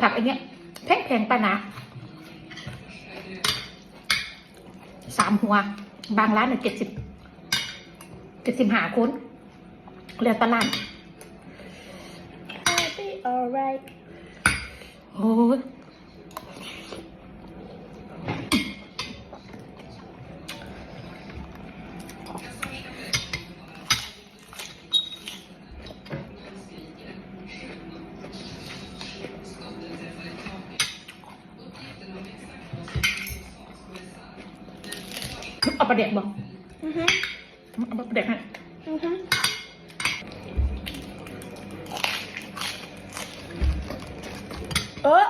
ผักอันเนี้ยแพงแพงๆปะนะสามหัว บางร้านเนี่ยเจ็ดสิบเจ็ดสิบหาคนเรียกตลาด I'll be alright โอ้ เอาประเด็กบอกอือฮึเอาประเด็กให้อือฮึเออ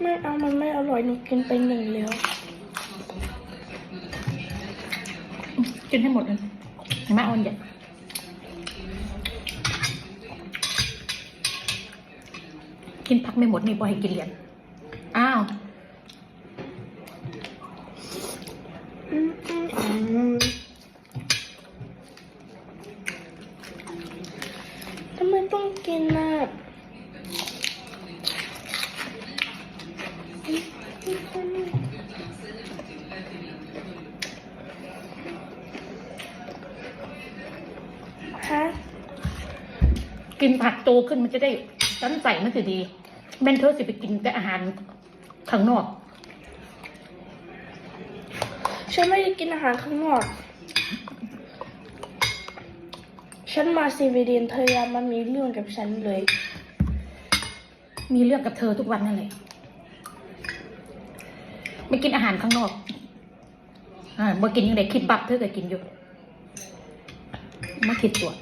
ไม่เอามันไม่อร่อยหนูกินไปหนึ่งแล้ว กินให้หมดเลยมาเอาอันใหญ่กินผักไม่หมดนี่บอยให้กินเหรียญอ้าว อืมอืมอืมท กินนะฮะกินผักโตขึ้นมันจะได้สันใส่มันจะดีแม่นเธอสิไปกินแต่อาหารข้างนอก ฉันไม่ได้กินอาหารข้างนอก ฉันมาซีวีเดียนเธออยามามีเรื่องกับฉันเลย มีเรื่องกับเธอทุกวันนั่นแหละไม่กินอาหารข้างนอก อ่าเมื่อกินยังไงคิดบับเธอก็กินอยู่ มาคิดตัว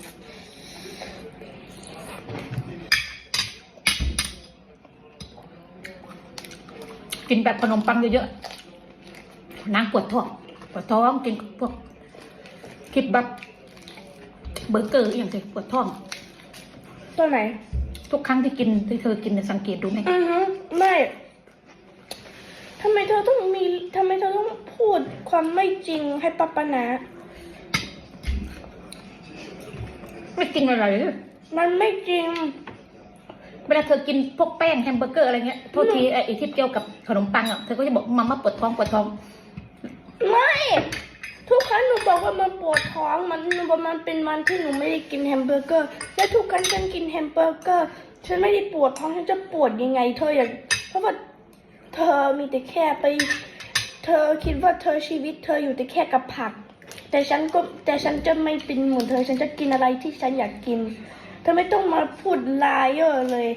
กินแบบขนมปังเยอะๆนางปวดท้อง ปวดท้องกินพวกคิดบับ เบอร์เกอร์อหย่างเงี้ยปวดท้อง ตัวไหน ทุกครั้งที่กินที่เธอกินเนี่ยสังเกตดูไหมอือฮึไม่ทำไมเธอต้องมีทำไมเธอต้องพูดความไม่จริงให้ปะปะนะไม่กินอะไรเลยมันไม่จริง เวลาเธอกินพวกแป้งแฮมเบอร์เกอร์อะไรเงี้ยโทษทีไอ้ที่เกี่ยวกับขนมปังอะเธอก็จะบอกมาม่าปวดท้องปวดท้อง ไม่ ทุกครั้งหนูบอกว่ามันปวดท้อง มันหนูบอกมันเป็นวันที่หนูไม่ได้กินแฮมเบอร์เกอร์ และทุกครั้งฉันกินแฮมเบอร์เกอร์ ฉันไม่ได้ปวดท้อง ฉันจะปวดยังไง เธออย่ากเพราะว่าเธอมีแต่แค่ไป เธอคิดว่าเธอชีวิต เธออยู่แต่แค่กับผัก แต่ฉันก็แต่ฉันจะไม่เป็นเหมือนเธอ ฉันจะกินอะไรที่ฉันอยากกิน เธอไม่ต้องมาพูดลายเยอะเลย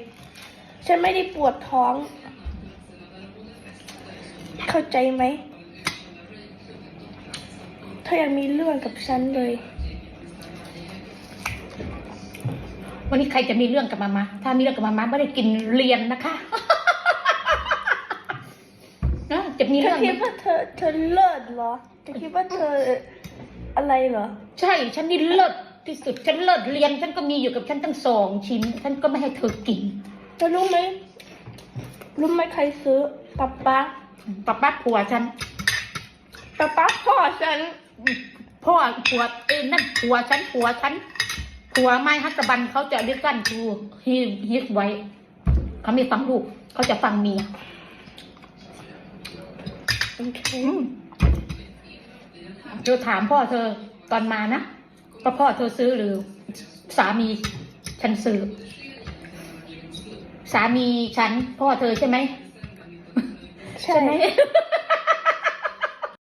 ฉันไม่ได้ปวดท้อง เข้าใจไหม เธอยังมีเรื่องกับฉันเลย วันนี้ใครจะมีเรื่องกับมามาถ้ามีเรื่องกับมามาไม่ได้กินเรียนนะคะนะจะมีเธเรื่ออง คิดว่าเธอเธอเลิศเหรอเธอคิดว่าเธออะไรเหรอ ใช่ ฉันนี่เลิศที่สุด ฉันเลิศเรียน ฉันก็มีอยู่กับฉันตั้งสองชิ้น ฉันก็ไม่ให้เธอกินเธอรู้ไหมรู้ไหมใครซื้อป๊าป๊าป้าป้าผัวฉันป๊าป๊าพ่อฉัน พ่อผัวเอ้ยนั่นผัวฉันผัวฉันผัวไม้ฮัตตะบันเขาจะเรียกกันทูฮิฮิตไว้เขาไม่ฟังลูกเขาจะฟังเมียโอเคอืมเธอถามพ่อเธอตอนมานะว่าพ่อเธอซื้อหรือสามีฉันซื้อ สามีฉันพ่อเธอใช่ไหมใช่ใช่ไหม